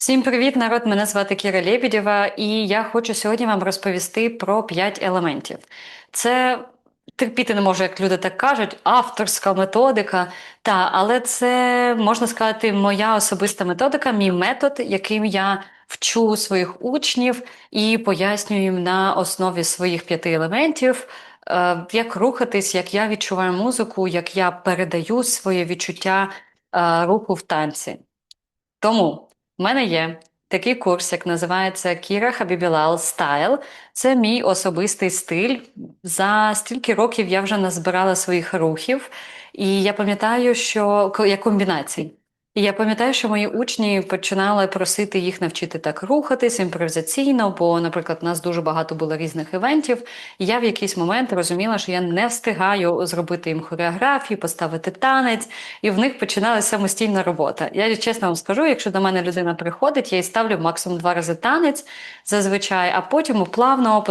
Всім привіт, народ! Мене звати Кіра Лєбідєва, і я хочу сьогодні вам розповісти про 5 елементів. Це терпіти не можу, як люди так кажуть, авторська методика. Та, але це можна сказати, моя особиста методика, мій метод, яким я вчу своїх учнів і пояснюю їм на основі своїх п'яти елементів, е, як рухатись, як я відчуваю музику, як я передаю своє відчуття е, руху в танці. Тому в мене є такий курс, як називається Кіра Хабібілал Стайл. Це мій особистий стиль. За стільки років я вже назбирала своїх рухів, і я пам'ятаю, що як комбінацій. Я пам'ятаю, що мої учні починали просити їх навчити так рухатись імпровізаційно, бо, наприклад, у нас дуже багато було різних івентів. І я в якийсь момент розуміла, що я не встигаю зробити їм хореографію, поставити танець, і в них починалася самостійна робота. Я чесно вам скажу, якщо до мене людина приходить, я їй ставлю максимум два рази танець зазвичай, а потім плавно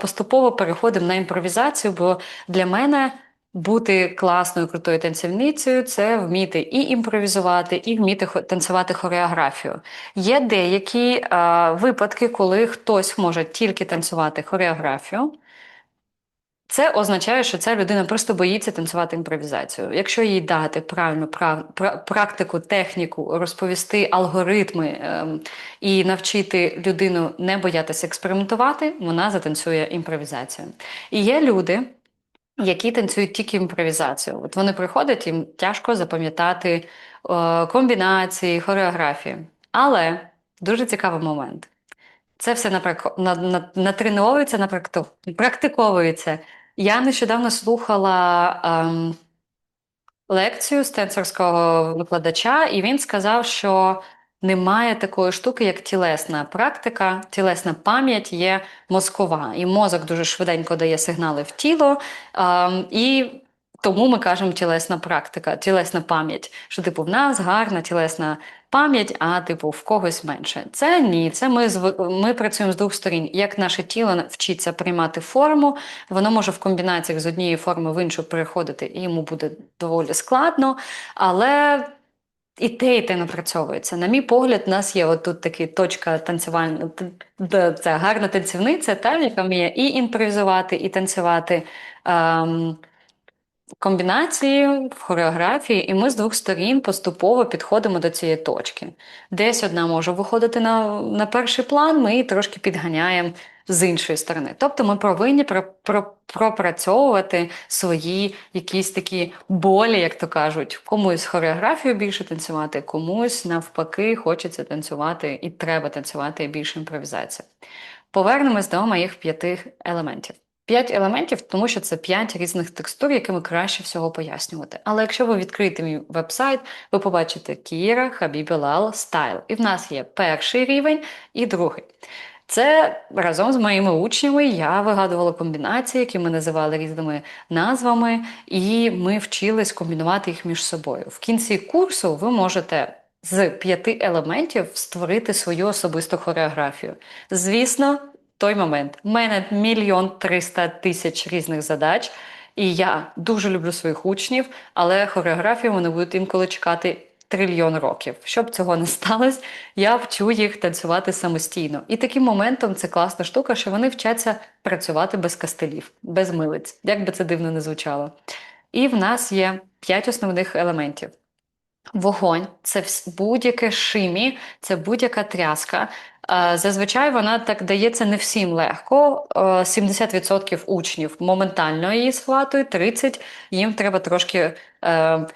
поступово переходимо на імпровізацію, бо для мене. Бути класною крутою танцівницею це вміти і імпровізувати, і вміти танцювати хореографію. Є деякі е, випадки, коли хтось може тільки танцювати хореографію. Це означає, що ця людина просто боїться танцювати імпровізацію. Якщо їй дати правильну практику, техніку, розповісти алгоритми ем, і навчити людину не боятися експериментувати, вона затанцює імпровізацію. І є люди, які танцюють тільки імпровізацію. От вони приходять, їм тяжко запам'ятати е, комбінації, хореографії. Але дуже цікавий момент. Це все напрак- на, на, натреновується, напракту- практиковується. Я нещодавно слухала ем, лекцію стенсорського викладача, і він сказав, що немає такої штуки, як тілесна практика. Тілесна пам'ять є мозкова, і мозок дуже швиденько дає сигнали в тіло. ем, і тому ми кажемо тілесна практика, тілесна пам'ять. Що, типу, в нас гарна тілесна пам'ять, а типу в когось менше. Це ні. Це ми ми працюємо з двох сторін. Як наше тіло вчиться приймати форму, воно може в комбінаціях з однієї форми в іншу переходити, і йому буде доволі складно. Але і те, і те напрацьовується. На мій погляд, у нас є отут така точка танцювальна, це гарна танцівниця, та, яка вміє і імпровізувати, і танцювати. Ем, комбінації в хореографії, і ми з двох сторін поступово підходимо до цієї точки. Десь одна може виходити на, на перший план, ми її трошки підганяємо з іншої сторони. Тобто ми повинні про, про, пропрацьовувати свої якісь такі болі, як то кажуть. Комусь хореографію більше танцювати, комусь навпаки хочеться танцювати і треба танцювати більше імпровізації. Повернемось до моїх п'яти елементів. П'ять елементів, тому що це п'ять різних текстур, якими краще всього пояснювати. Але якщо ви відкриєте мій вебсайт, ви побачите Кіра Хабібілал Стайл. І в нас є перший рівень і другий. Це разом з моїми учнями я вигадувала комбінації, які ми називали різними назвами, і ми вчились комбінувати їх між собою. В кінці курсу ви можете з п'яти елементів створити свою особисту хореографію. Звісно, той момент. У мене мільйон триста тисяч різних задач, і я дуже люблю своїх учнів, але хореографію вони будуть інколи чекати трильйон років. Щоб цього не сталося, я вчу їх танцювати самостійно. І таким моментом це класна штука, що вони вчаться працювати без кастелів, без милиць, як би це дивно не звучало. І в нас є п'ять основних елементів. Вогонь це будь-яке шимі, це будь-яка тряска. Зазвичай вона так дається не всім легко. Е, 70% учнів моментально її схватують, 30% їм треба трошки е,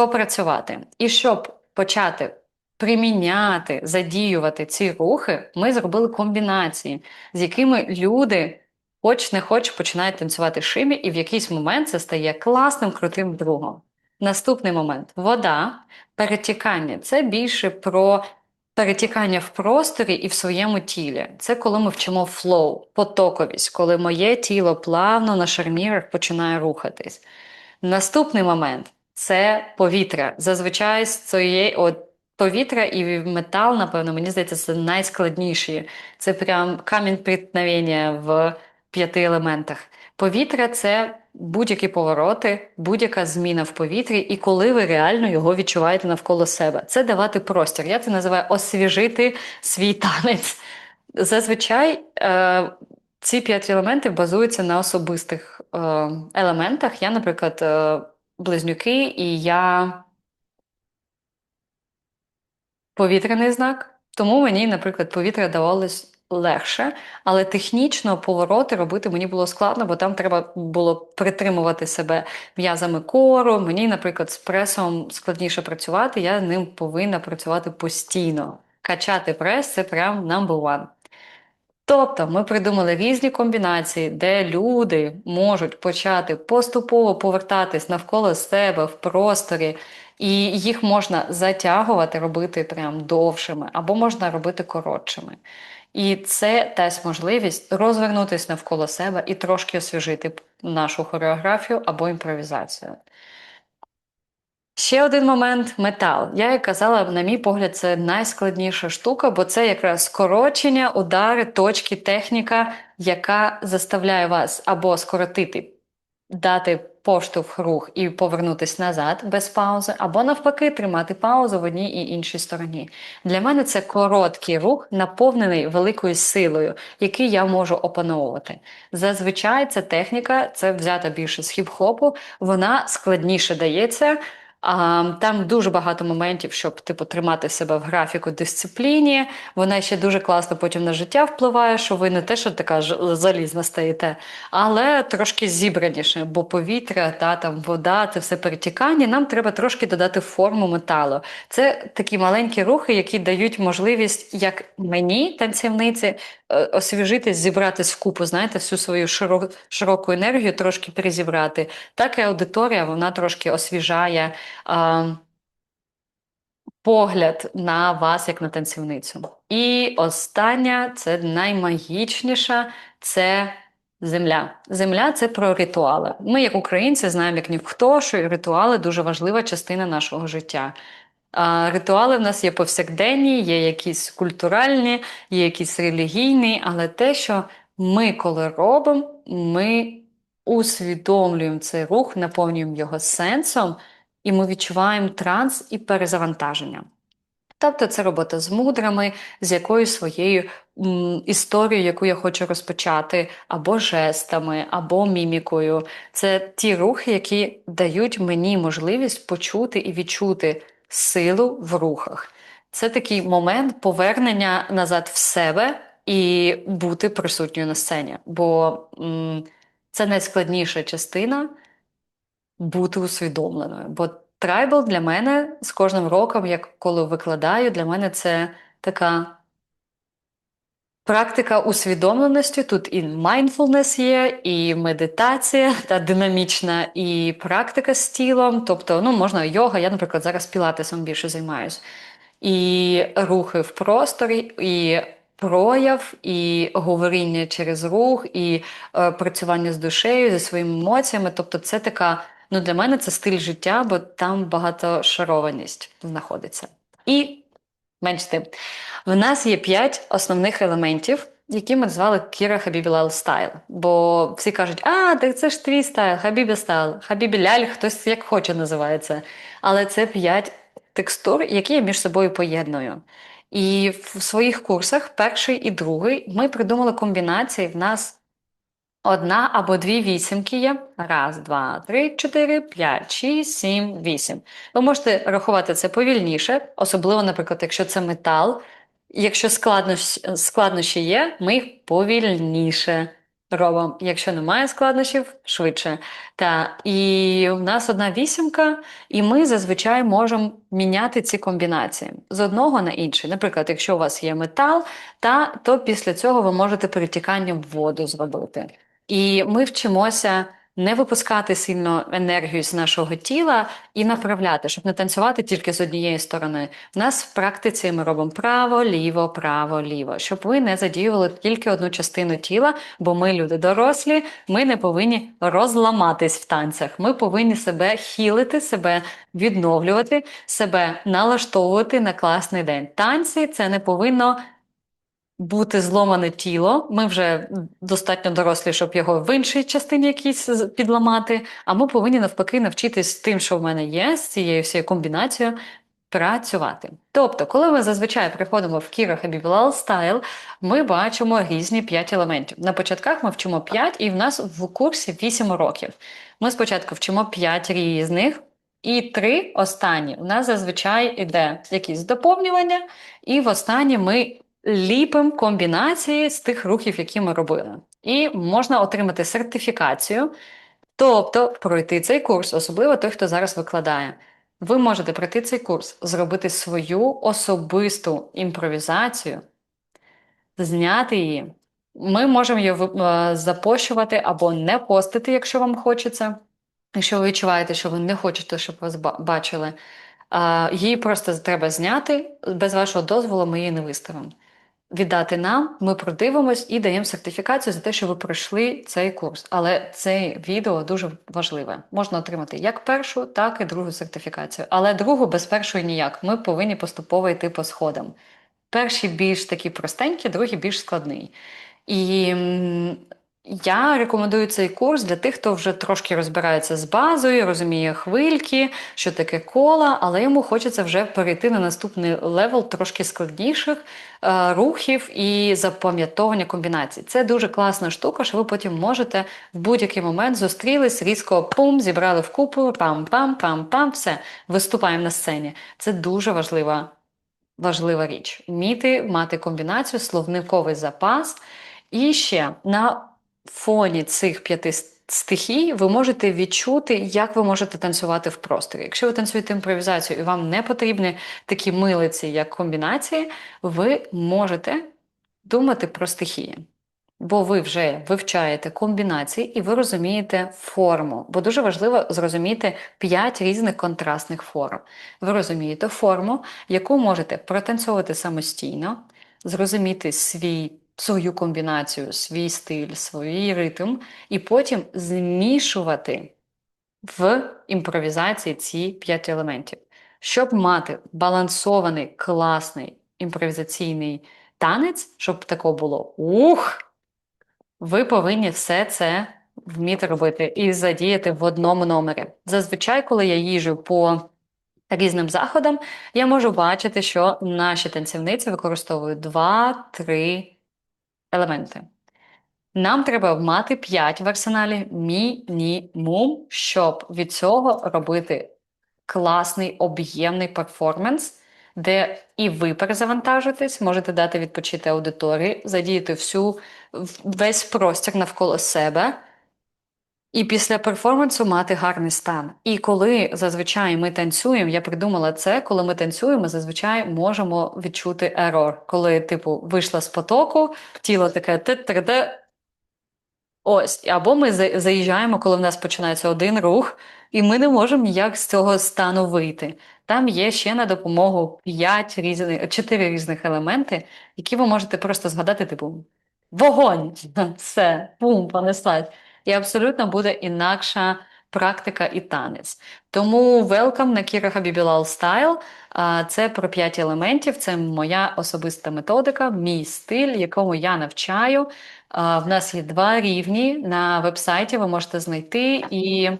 попрацювати. І щоб почати приміняти, задіювати ці рухи, ми зробили комбінації, з якими люди, хоч не хоч, починають танцювати шимі, і в якийсь момент це стає класним, крутим другом. Наступний момент вода, перетікання. Це більше про перетікання в просторі і в своєму тілі. Це коли ми вчимо флоу, потоковість, коли моє тіло плавно на шарнірах починає рухатись. Наступний момент це повітря. Зазвичай з цієї от, повітря і метал, напевно, мені здається, це найскладніші. Це прям камінь преткновення в п'яти елементах. Повітря це будь-які повороти, будь-яка зміна в повітрі, і коли ви реально його відчуваєте навколо себе. Це давати простір. Я це називаю освіжити свій танець. Зазвичай е, ці п'ять елементів базуються на особистих е, елементах. Я, наприклад, е, близнюки, і я повітряний знак, тому мені, наприклад, повітря давалось легше, але технічно повороти робити мені було складно, бо там треба було притримувати себе м'язами кору. Мені, наприклад, з пресом складніше працювати, я ним повинна працювати постійно. Качати прес це прям number one. Тобто ми придумали різні комбінації, де люди можуть почати поступово повертатись навколо себе в просторі, і їх можна затягувати, робити прям довшими, або можна робити коротшими. І це дасть можливість розвернутися навколо себе і трошки освіжити нашу хореографію або імпровізацію. Ще один момент метал. Я як казала, на мій погляд, це найскладніша штука, бо це якраз скорочення, удари, точки, техніка, яка заставляє вас або скоротити, дати поштовх рух і повернутися назад без паузи, або навпаки, тримати паузу в одній і іншій стороні. Для мене це короткий рух, наповнений великою силою, який я можу опановувати. Зазвичай ця техніка, це взята більше з хіп-хопу, вона складніше дається. Там дуже багато моментів, щоб типу тримати себе в графіку дисципліні. Вона ще дуже класно потім на життя впливає, що ви не те, що така ж залізна стаєте, але трошки зібраніше, бо повітря та там вода, це все перетікання. Нам треба трошки додати форму металу. Це такі маленькі рухи, які дають можливість, як мені, танцівниці, е, освіжитись, зібратись в купу, знаєте, всю свою широку, широку енергію трошки перезібрати. Так і аудиторія вона трошки освіжає а, погляд на вас як на танцівницю. І остання, це наймагічніша, це земля. Земля це про ритуали. Ми, як українці, знаємо, як ніхто, що ритуали дуже важлива частина нашого життя. А, Ритуали в нас є повсякденні, є якісь культуральні, є якісь релігійні, але те, що ми коли робимо, ми усвідомлюємо цей рух, наповнюємо його сенсом і ми відчуваємо транс і перезавантаження. Тобто це робота з мудрами, з якоюсь своєю м, історією, яку я хочу розпочати, або жестами, або мімікою. Це ті рухи, які дають мені можливість почути і відчути силу в рухах. Це такий момент повернення назад в себе і бути присутньою на сцені. Бо м, це найскладніша частина бути усвідомленою. Бо трайбл для мене з кожним роком, як коли викладаю, для мене це така практика усвідомленості. Тут і mindfulness є, і медитація та динамічна, і практика з тілом. Тобто, ну, можна йога, я, наприклад, зараз пілатесом більше займаюся. І рухи в просторі, і прояв, і говоріння через рух, і е, працювання з душею, зі своїми емоціями. Тобто, це така Ну, для мене це стиль життя, бо там багатошарованість знаходиться. І менш тим, в нас є п'ять основних елементів, які ми назвали Кіра Хабібі стайл. Бо всі кажуть, а, так це ж твій стайл, Хабібі стайл, Хабібі ляль, хтось як хоче називається. Але це п'ять текстур, які я між собою поєдную. І в своїх курсах, перший і другий, ми придумали комбінації. В нас Одна або дві вісімки є. Раз, два, три, чотири, п'ять, шість, сім, вісім. Ви можете рахувати це повільніше, особливо, наприклад, якщо це метал. Якщо складнощі, складнощі є, ми їх повільніше робимо. Якщо немає складнощів, швидше. Та, І в нас одна вісімка, і ми зазвичай можемо міняти ці комбінації з одного на інший. Наприклад, якщо у вас є метал, та, то після цього ви можете перетікання в воду зробити. І ми вчимося не випускати сильно енергію з нашого тіла і направляти, щоб не танцювати тільки з однієї сторони. У нас в практиці ми робимо право, ліво, право, ліво, щоб ви не задіювали тільки одну частину тіла, бо ми люди дорослі, ми не повинні розламатись в танцях. Ми повинні себе хілити, себе відновлювати, себе налаштовувати на класний день. Танці це не повинно бути зломане тіло. Ми вже достатньо дорослі, щоб його в іншій частині якійсь підламати. А ми повинні навпаки навчитись тим, що в мене є, з цією всією комбінацією. Працювати. Тобто, коли ми зазвичай приходимо в Kira Habib Style, ми бачимо різні 5 елементів. На початках ми вчимо 5, і в нас в курсі 8 років. Ми спочатку вчимо 5 різних, і три останні у нас зазвичай йде якісь доповнювання, і в останні ми ліпимо комбінації з тих рухів, які ми робили. І можна отримати сертифікацію, тобто пройти цей курс, особливо той, хто зараз викладає. Ви можете пройти цей курс, зробити свою особисту імпровізацію, зняти її. Ми можемо її е, запощувати або не постити, якщо вам хочеться. Якщо ви відчуваєте, що ви не хочете, щоб вас ба- бачили, її просто треба зняти. Без вашого дозволу ми її не виставимо. Віддати нам, ми продивимось і даємо сертифікацію за те, що ви пройшли цей курс. Але це відео дуже важливе. Можна отримати як першу, так і другу сертифікацію. Але другу без першої ніяк. Ми повинні поступово йти по сходам. Перші більш такі простенькі, другі більш складний. І я рекомендую цей курс для тих, хто вже трошки розбирається з базою, розуміє хвильки, що таке кола, але йому хочеться вже перейти на наступний левел трошки складніших е, рухів і запам'ятовування комбінацій. Це дуже класна штука, що ви потім можете в будь-який момент зустрілись, різко пум, зібрали в купу, пам-пам-пам-пам, все, виступаємо на сцені. Це дуже важлива важлива річ. Вміти мати комбінацію, словниковий запас. І ще на фоні цих п'яти стихій ви можете відчути, як ви можете танцювати в просторі. Якщо ви танцюєте імпровізацію і вам не потрібні такі милиці, як комбінації, ви можете думати про стихії. Бо ви вже вивчаєте комбінації і ви розумієте форму. Бо дуже важливо зрозуміти п'ять різних контрастних форм. Ви розумієте форму, яку можете протанцьовувати самостійно, зрозуміти свій, свою комбінацію, свій стиль, свій ритм, і потім змішувати в імпровізації ці п'ять елементів. Щоб мати балансований, класний імпровізаційний танець, щоб такого було ух! Ви повинні все це вміти робити і задіяти в одному номері. Зазвичай, коли я їжджу по різним заходам, я можу бачити, що наші танцівниці використовують два-три елементи. Нам треба мати 5 в арсеналі мінімум, щоб від цього робити класний об'ємний перформанс, де і ви перезавантажитесь, можете дати відпочити аудиторії, задіяти всю весь простір навколо себе. І після перформансу мати гарний стан. І коли зазвичай ми танцюємо, я придумала це, коли ми танцюємо, зазвичай можемо відчути ерор. Коли, типу, вийшла з потоку, тіло таке те-те-те, Ось, або ми заїжджаємо, коли в нас починається один рух, і ми не можемо ніяк з цього стану вийти. Там є ще на допомогу 5 різних, 4 різних елементи, які ви можете просто згадати, типу вогонь, все, бум, понеслась. І абсолютно буде інакша практика і танець. Тому welcome на Кіра Хабібілал Style. Це про п'ять елементів, це моя особиста методика, мій стиль, якому я навчаю. В нас є два рівні на вебсайті, ви можете знайти. І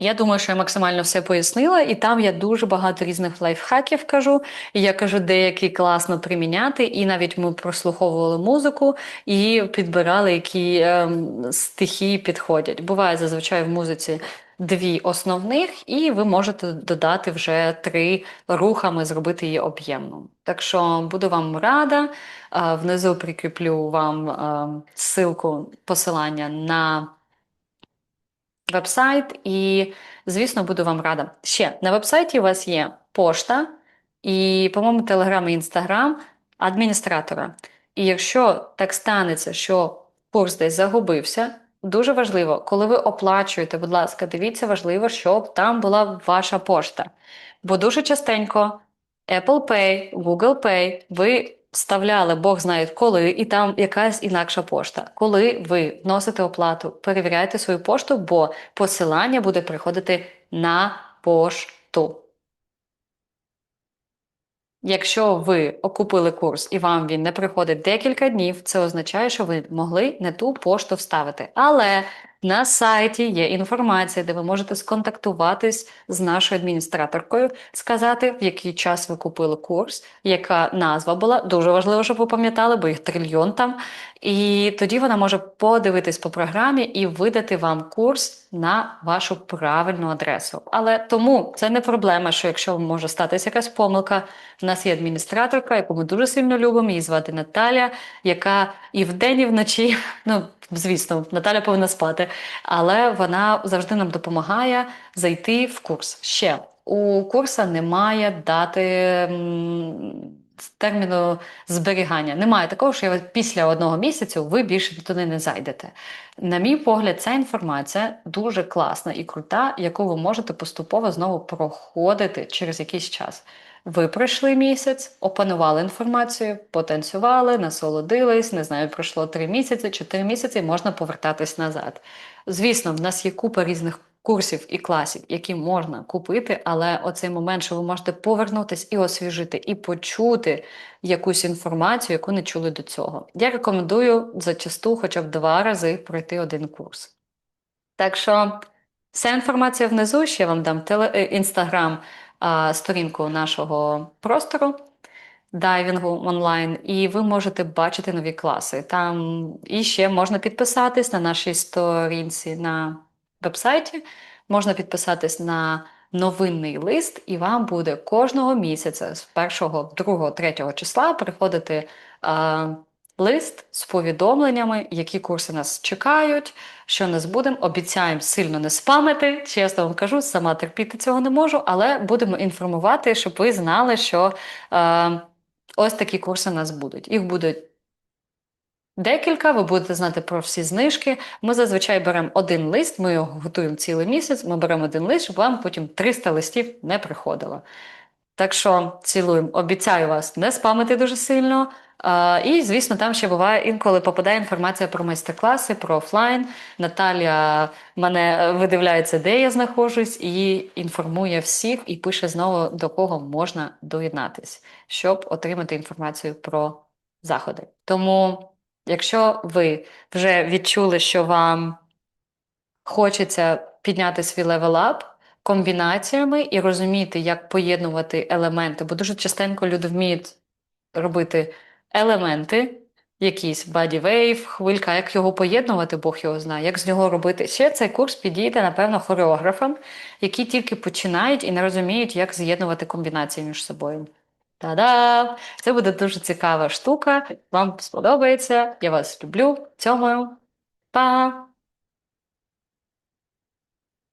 я думаю, що я максимально все пояснила, і там я дуже багато різних лайфхаків кажу. І я кажу, деякі класно приміняти, і навіть ми прослуховували музику і підбирали, які ем, стихії підходять. Буває зазвичай в музиці дві основних, і ви можете додати вже три рухами, зробити її об'ємну. Так що буду вам рада. А, Внизу прикріплю вам ем, ссылку, посилання на вебсайт, і, звісно, буду вам рада. Ще на вебсайті у вас є пошта і, по-моєму, Телеграм і Інстаграм адміністратора. І якщо так станеться, що курс десь загубився, дуже важливо, коли ви оплачуєте, будь ласка, дивіться, важливо, щоб там була ваша пошта. Бо дуже частенько Apple Pay, Google Pay, ви вставляли Бог знає коли, і там якась інакша пошта. Коли ви вносите оплату, перевіряйте свою пошту, бо посилання буде приходити на пошту. Якщо ви окупили курс і вам він не приходить декілька днів, це означає, що ви могли не ту пошту вставити. Але на сайті є інформація, де ви можете сконтактуватись з нашою адміністраторкою, сказати, в який час ви купили курс, яка назва була. Дуже важливо, щоб ви пам'ятали, бо їх трильйон там. І тоді вона може подивитись по програмі і видати вам курс на вашу правильну адресу. Але тому це не проблема, що якщо може статися якась помилка, в нас є адміністраторка, яку ми дуже сильно любимо. Її звати Наталя, яка і вдень, і вночі, ну звісно, Наталя повинна спати, але вона завжди нам допомагає зайти в курс. Ще у курса немає дати. Терміну зберігання немає такого, що після одного місяцю ви більше туди не зайдете. На мій погляд, ця інформація дуже класна і крута, яку ви можете поступово знову проходити через якийсь час. Ви пройшли місяць, опанували інформацію, потанцювали, насолодились. Не знаю, пройшло три місяці, чотири місяці, можна повертатись назад. Звісно, в нас є купа різних курсів і класів, які можна купити, але оцей момент, що ви можете повернутись і освіжити, і почути якусь інформацію, яку не чули до цього. Я рекомендую зачасту хоча б два рази пройти один курс. Так що вся інформація внизу, ще вам дам теле, е, інстаграм, сторінку нашого простору дайвінгу онлайн, і ви можете бачити нові класи. Там і ще можна підписатись на нашій сторінці на вебсайті, можна підписатись на новинний лист, і вам буде кожного місяця з 1, 2, 3 числа приходити. А, Лист з повідомленнями, які курси нас чекають, що нас будемо. Обіцяємо сильно не спамити. Чесно вам кажу, сама терпіти цього не можу, але будемо інформувати, щоб ви знали, що е, ось такі курси у нас будуть. Їх буде декілька, ви будете знати про всі знижки. Ми зазвичай беремо один лист, ми його готуємо цілий місяць. Ми беремо один лист, щоб вам потім 300 листів не приходило. Так що цілуємо, обіцяю вас не спамити дуже сильно. А, і, звісно, там ще буває інколи попадає інформація про майстер-класи, про офлайн. Наталя мене е, видивляється, де я знаходжусь, і інформує всіх, і пише знову, до кого можна доєднатись, щоб отримати інформацію про заходи. Тому, якщо ви вже відчули, що вам хочеться підняти свій левел-ап, комбінаціями і розуміти, як поєднувати елементи, бо дуже частенько люди вміють робити елементи, якісь wave, хвилька, як його поєднувати, Бог його знає, як з нього робити. Ще цей курс підійде, напевно, хореографам, які тільки починають і не розуміють, як з'єднувати комбінації між собою. Та-да! Це буде дуже цікава штука. Вам сподобається. Я вас люблю. Цьому. Па!